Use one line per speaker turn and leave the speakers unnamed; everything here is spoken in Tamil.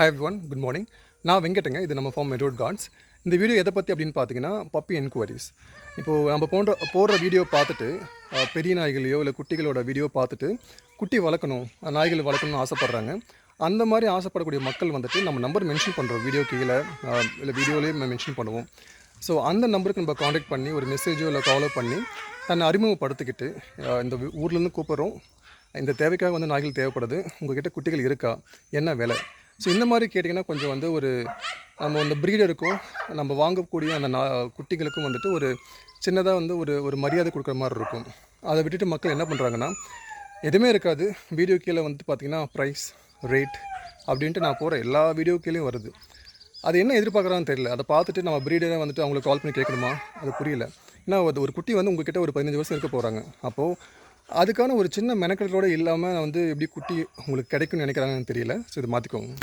High everyone good morning நான் வெங்கட்டுங்க. இது நம்ம ஃபார்ம் மெட்ரோட் கார்ட்ஸ் இந்த வீடியோ எதை பற்றி அப்படின்னு பார்த்தீங்கன்னா பப்பி என்கொயரிஸ் இப்போது நம்ம போன்ற போடுற வீடியோ பார்த்துட்டு பெரிய நாய்களையோ இல்லை குட்டிகளோட வீடியோ பார்த்துட்டு குட்டி வளர்க்கணும் நாய்கள் வளர்க்கணும்னு ஆசைப்பட்றாங்க. அந்த மாதிரி ஆசைப்படக்கூடிய மக்கள் வந்துட்டு நம்ம நம்பர் மென்ஷன் பண்ணுறோம் வீடியோ கீழே இல்லை வீடியோலேயே மென்ஷன் பண்ணுவோம். ஸோ அந்த நம்பருக்கு நம்ம காண்டாக்ட் பண்ணி ஒரு மெசேஜோ இல்லை காலோ பண்ணி தன்னை அறிமுகப்படுத்திக்கிட்டு இந்த ஊர்லேருந்து கூப்பிட்றோம். இந்த தேவைக்காக வந்து நாய்கள் தேவைப்படுது. உங்கள்கிட்ட குட்டிகள் இருக்கா? என்ன விலை? ஸோ இந்த மாதிரி கேட்டிங்கன்னா கொஞ்சம் வந்து ஒரு நம்ம அந்த ப்ரீடருக்கும் நம்ம வாங்கக்கூடிய அந்த நா குட்டிகளுக்கும் வந்துட்டு ஒரு சின்னதாக வந்து ஒரு ஒரு மரியாதை கொடுக்குற மாதிரி இருக்கும். அதை விட்டுட்டு மக்கள் என்ன பண்ணுறாங்கன்னா எதுவுமே இருக்காது. வீடியோ கீழே வந்து பார்த்திங்கன்னா ப்ரைஸ் ரேட் அப்படின்ட்டு நான் போகிற எல்லா வீடியோ கீழேயும் வருது. அது என்ன எதிர்பார்க்குறான்னு தெரியல. அதை பார்த்துட்டு நம்ம ப்ரீடரை வந்துட்டு அவங்களுக்கு கால் பண்ணி கேட்கணுமா? அது புரியல. ஏன்னா அது ஒரு குட்டி வந்து உங்ககிட்ட ஒரு பதினஞ்சு வருஷம் இருக்க போகிறாங்க அப்போது அதுக்கான ஒரு சின்ன மெனக்கெடலோடு இல்லாமல் வந்து எப்படி குட்டி உங்களுக்கு கிடைக்கும்னு நினைக்கிறாங்கன்னு தெரியல. ஸோ இதை மாற்றிக்கோங்க